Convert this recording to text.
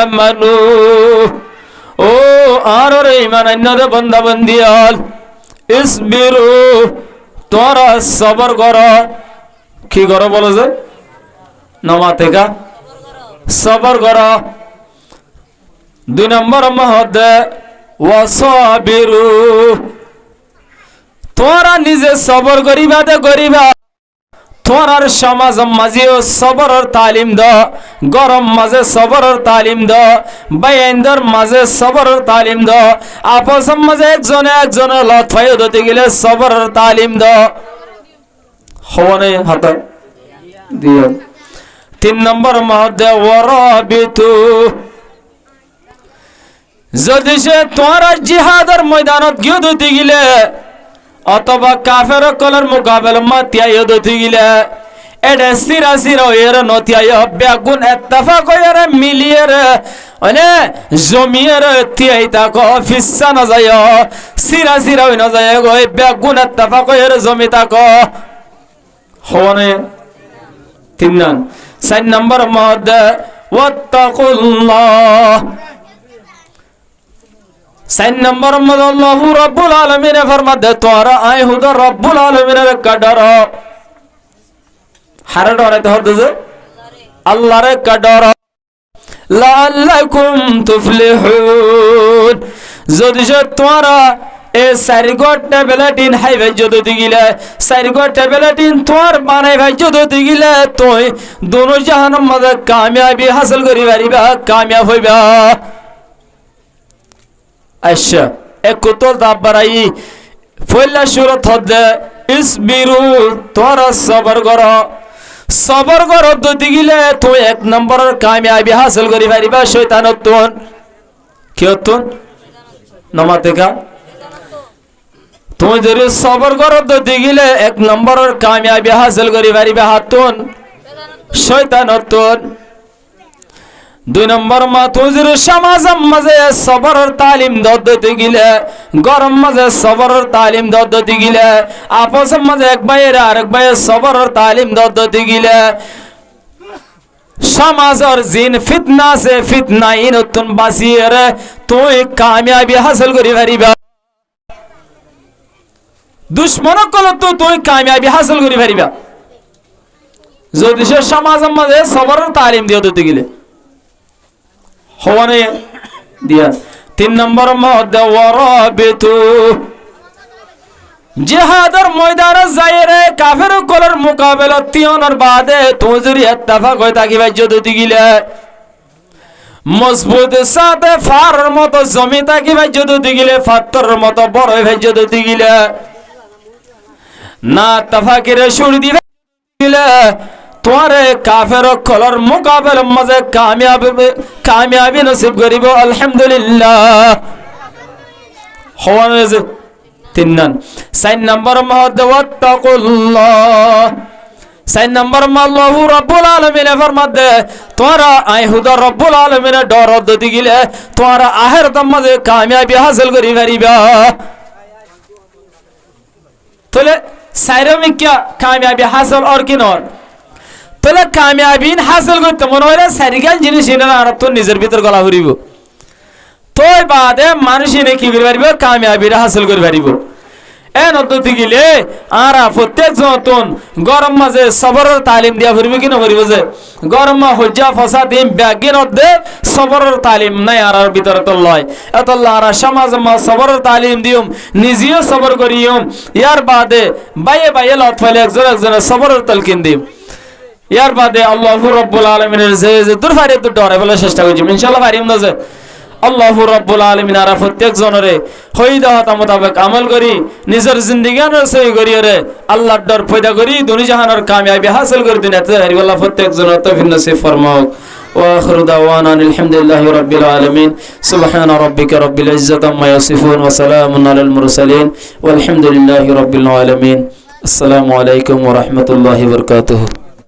আমানু ও আর রে ইমান অন্যদের বন্ধা বন্দিয়াল ইসবিরু তোরা সবর কর কি করো বলো যে নমা থেকে সবর কর দুই নম্বর মহদে ওয়াসাবিরু তোরা নিজে সবর করিবা দে করিবা তোরার সমাজ মাঝেও সবরের তালিম দ। গরম মাঝে সবরের তালিম দ। বাইন্দর মাঝে সবরের তালিম দ। আপস মাঝে একজনে একজনের লত ফাইও দতে গেলে সবরের তালিম দ। হওয়ানে হাত। তিন নম্বর মহদে ওয়ারাবিতু। যদি সে তোরা জিহাদের ময়দানত গিয়ে দতে গেলে অথবা কাফের কলের মোকাবেলা মাতিয়াই দতি গিলে এটা সিরা সিরা এর নতিয়াই বেগুন এত্তাফাক এর মিলিয়ে মানে জমিয়ের তিয়াই তাক ফিসা না যায়। সিরা সিরা না যায় গো বেগুন এত্তাফাক এর জমি তাক হওয়ানে তিন নাম চার নম্বর মহদ ওয়াত্তাকুল্লাহ। সাইন নম্বর মদ আল্লাহু রব্বুল আলামিন ফরমাতে তোরা আই হুদ রব্বুল আলামিনের কাডর। হারে ডরাইতে হতো যে? আল্লাহরে কাডর। লাআল্লাকুম তুফলিহুন। যদি সে তোরা এ সারিগর টেবলেটিন হাই ভাই যদি গিলে সারিগর টেবলেটিন তোর বানাই ভাই যদি গিলে তুই দোনো জাহানের মধ্যে কামিয়াবি হাসিল করি পারিবা কামিয়াব হইবা। আচ্ছা এক কুতল দাব্বারাই ফইলা সুরত হদে, ইসবিরু তোরা সবর কর। সবর কর দুটি গিলে, তুই এক নম্বরের কামিয়াবি হাসিল করি পারিবা শৈতানত্তন কি হতুন নমাতে কা তুমি যদি সবর কর দুটি গিলে, এক নম্বরের কামিয়াবি হাসিল করি পারিবা হাতুন শৈতানত্তন দুই নম্বর মা তুজির সমাজ মাঝে সবরের তালিম দদ্দতি গিলে, গরম মাঝে সবরের তালিম দদ্দতি গিলে, আপস মাঝে এক ভাইয়ের আরেক ভাইয়ের সবরের তালিম দদ্দতি গিলে। সমাজের জিন ফিতনা সে ফিতনা ইন তুন বাসিয়ে রে, তুই কামিয়াবি হাসিল করি পারিবা দুশ্মন কল তো তুই কামিয়াবি হাসিল করি পারিবা যদি সে সমাজের মাঝে সবরের তালিম দিয়ে দিতে গেলে। হওয়ানে দিয়া। তিন নম্বর মধ্যে ওয়ারাবিতু। জিহাদের ময়দানে যাইরে কাফের কলের মোকাবেলা তিয়নের বাদে তুজুরি ইত্তেফাক হয়ে থাকিবা যদি গিলে। মজবুত সাথে ফারের মতো জমি থাকিবা যদি গিলে। ফাত্তরের মতো বড় ভাই, যদি গিলে। না তাফাকিরে সুর দিবে। গিলে তোমারে কাফের কলর মুকাবেল মাঝে কামিয়াবি কামিয়াবি নসিব করিব, আলহামদুলিল্লাহ। হওয়ান হয়েছে তিন নান চার নম্বর মহদ ওয়াত্তাকুল্লাহ। চার নম্বর আল্লাহু রব্বুল আলামিনে ফরমাতে তোরা আই হুদা রব্বুল আলামিনে ডর দতি গিলে তোরা আহের মাঝে কামিয়াবি হাসিল করি পারিবা তাহলে সাইরমিকা কামিয়াবি হাসিল আর কি নর তাহলে কামিয়াবিন হাসিল করতে মনে হয় সারিকাল জিনিস এনে আর তো নিজের ভিতর গলা ভরিব তোর বাদে মানুষ এনে কি করে পারিব কামিয়াবিরা হাসিল করে পারিব এ নতুন গিলে আরা প্রত্যেক জনতন গরম মাঝে সবরের তালিম দিয়া ফুরিব কি নকরিব যে গরম মা হজ্জা ফসা দিম ব্যাগের মধ্যে সবরের তালিম নাই আর ভিতরে তো লয় এত আরা সমাজ মা সবরের তালিম দিউম নিজেও সবর করিউম ইয়ার বাদে বাইয়ে বাইয়ে লত ফাইলে একজন একজনের সবরের তালকিন দিম ইয়ার বাদে আল্লাহ রব্বুল আলমিনের যে যে দূর ফাইরে দূর ডরে বলে চেষ্টা করছি ইনশাল্লাহ ফারিম না যে আল্লাহ রব্বুল আলমিন আর প্রত্যেক জনরে হইদা হতা মোতাবেক আমল করি নিজের জিন্দিগানের সহি করি রে আল্লাহর ডর পয়দা করি দুনি জাহানের কামিয়াবি হাসিল করে দিন এতে হারিবাল্লাহ প্রত্যেক জনের তফিন নসিব ফরমাওক واخر دعوانا الحمد لله رب العالمين سبحان ربك رب العزه عما يصفون وسلام على المرسلين والحمد لله رب العالمين السلام عليكم ورحمه الله وبركاته